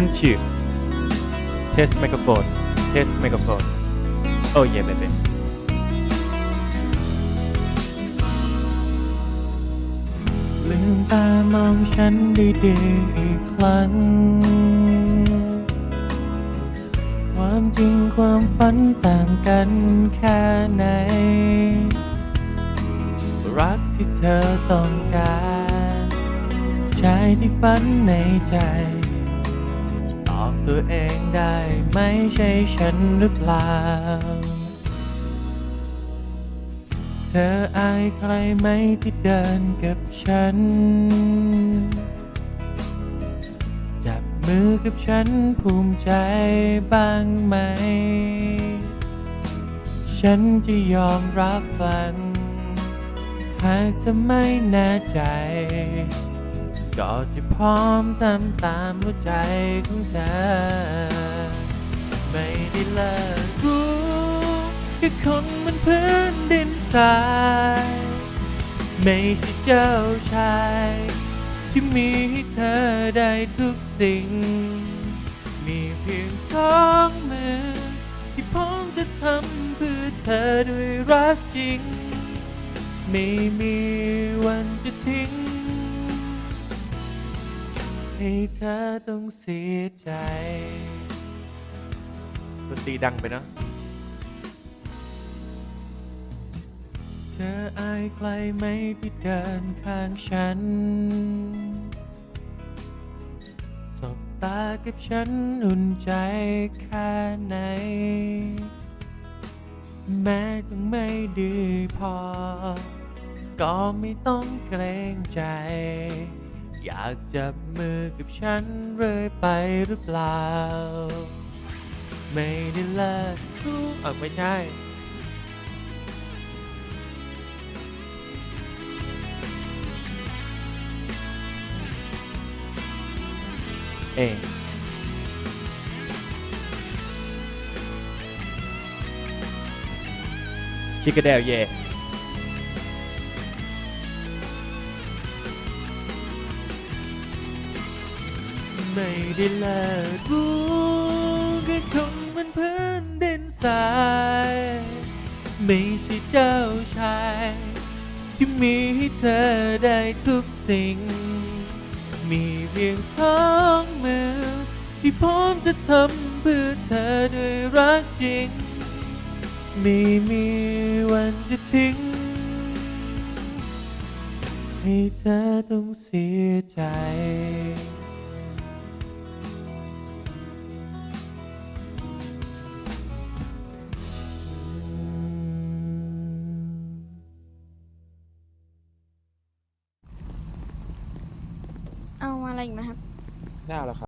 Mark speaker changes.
Speaker 1: มันชื่อ test microphone test microphone oh yeah baby ลืมตามองฉันดีๆอีกครั้ง ความจริงความฝันต่างกันแค่ไหน รักที่เธอต้องการใจที่ฝันในใจ ตัวเองได้ไม่ใช่ฉันหรือเปล่า เธออายใครไหมที่เดินกับฉัน จับมือกับฉันภูมิใจบ้างไหม ฉันจะยอมรับฟังหากจะไม่แน่ใจ ก็จะพร้อมทำตามหัวใจของเธอ ไม่ได้เลิกรู้แค่คนมันพื้นดินทราย ไม่ใช่เจ้าชาย ที่มีให้เธอได้ทุกสิ่ง มีเพียงสองมือ ที่พร้อมจะทำเพื่อเธอด้วยรักจริง ไม่มีวันจะทิ้ง ให้เธอต้องเสียใจดนตรีดังไปเนาะเธออายใครไหมที่เดินข้างฉัน สบตากับฉันอุ่นใจแค่ไหน แม้ต้องไม่ดีพอ ก็ไม่ต้องเกรงใจ อยากจับมือกับฉันเรื่อยไปหรือเปล่า ไม่ได้เลิกรู้อะไม่ใช่ เองชิคกเดลเย่ ไม่ได้เลิกรู้แค่คงมันพื้นดินทรายไม่ใช่เจ้าชาย ที่มีให้เธอได้ทุกสิ่ง มีเพียงสองมือ ที่พร้อมจะทำเพื่อเธอด้วยรักจริง ไม่มีวันจะทิ้ง ให้เธอต้องเสียใจ
Speaker 2: อะไรอีกไหมครับ
Speaker 3: ไม่เอาแล้วครับ